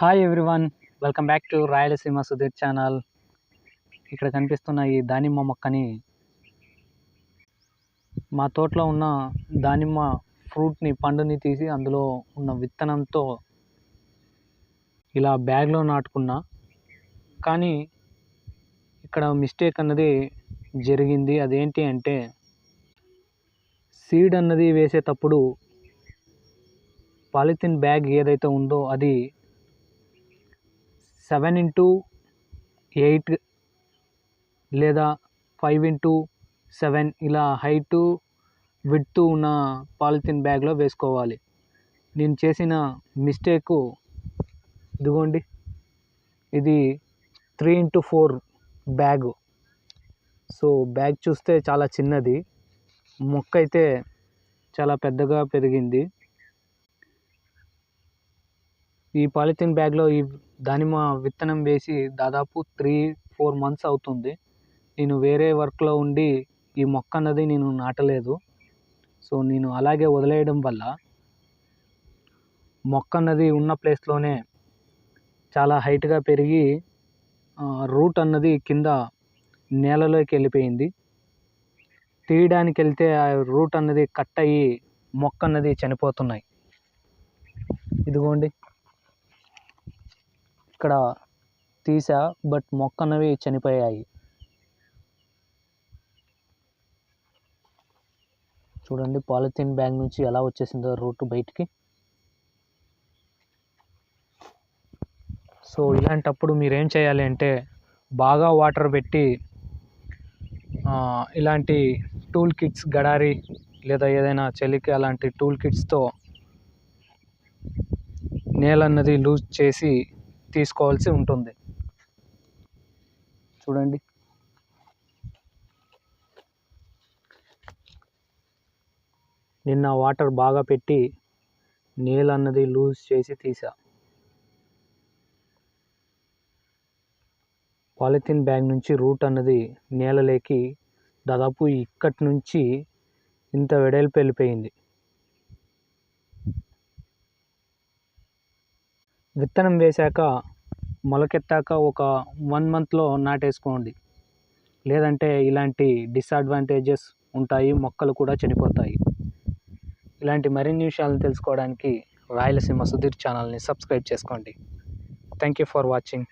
Hi everyone welcome back to Rayalaseema Sudheer channel ఇక్కడ కనిపిస్తున్న ఈ దానిమ్మ మొక్కని మా తోటలో ఉన్న దానిమ్మ ఫ్రూట్ని పండుని తీసి అందులో ఉన్న విత్తనంతో ఇలా బ్యాగ్లో నాటుకున్నా. కానీ ఇక్కడ మిస్టేక్ అన్నది జరిగింది. అదేంటి అంటే సీడ్ అన్నది వేసేటప్పుడు పాలిథిన్ బ్యాగ్ ఏదైతే ఉందో అది సెవెన్ ఇంటూ ఎయిట్ లేదా ఫైవ్ ఇంటూ సెవెన్ ఇలా హైటు విడ్త్ ఉన్న పాలిథిన్ బ్యాగ్లో వేసుకోవాలి. నేను చేసిన మిస్టేకు ఇదిగోండి. ఇది three into four bag. So bag చూస్తే చాలా చిన్నది. మొక్క అయితే చాలా పెద్దగా పెరిగింది. ఈ పాలిథిన్ బ్యాగ్లో ఈ దానిమ్మ విత్తనం వేసి దాదాపు త్రీ ఫోర్ మంత్స్ అవుతుంది. నేను వేరే వర్క్లో ఉండి ఈ మొక్క అన్నది నేను నాటలేదు. సో నేను అలాగే వదిలేయడం వల్ల మొక్క అన్నది ఉన్న ప్లేస్లోనే చాలా హైట్గా పెరిగి రూట్ అన్నది కింద నేలలోకి వెళ్ళిపోయింది. తీయడానికి వెళ్తే ఆ రూట్ అన్నది కట్ అయ్యి మొక్క అన్నది చనిపోతున్నాయి. ఇదిగోండి. ఇక్కడ తీసా బట్ మొక్క అన్నవి చనిపోయాయి. చూడండి పాలిథిన్ బ్యాగ్ నుంచి ఎలా వచ్చేసిందో రూట్ బయటికి. సో ఇలాంటప్పుడు మీరు ఏం చేయాలి అంటే బాగా వాటర్ పెట్టి ఇలాంటి టూల్ కిట్స్ గడారి లేదా ఏదైనా చలికి అలాంటి టూల్ కిట్స్తో నేల అన్నది లూజ్ చేసి తీసుకోవాల్సి ఉంటుంది. చూడండి. నిన్న వాటర్ బాగా పెట్టి నేల అన్నది లూజ్ చేసి తీసా. పాలిథిన్ బ్యాగ్ నుంచి రూట్ అన్నది నేలలోకి దాదాపు ఇక్కడి నుంచి ఇంత వెడల్పు వెళ్ళిపోయింది. విత్తనం వేశాక మొలకెత్తాక ఒక వన్ మంత్లో నాటేసుకోండి. లేదంటే ఇలాంటి డిసడ్వాంటేజెస్ ఉంటాయి మొక్కలు కూడా చనిపోతాయి ఇలాంటి మరిన్ని విషయాలను తెలుసుకోవడానికి రాయలసీమ సుధీర్ ఛానల్ని సబ్స్క్రైబ్ చేసుకోండి. Thank you for watching.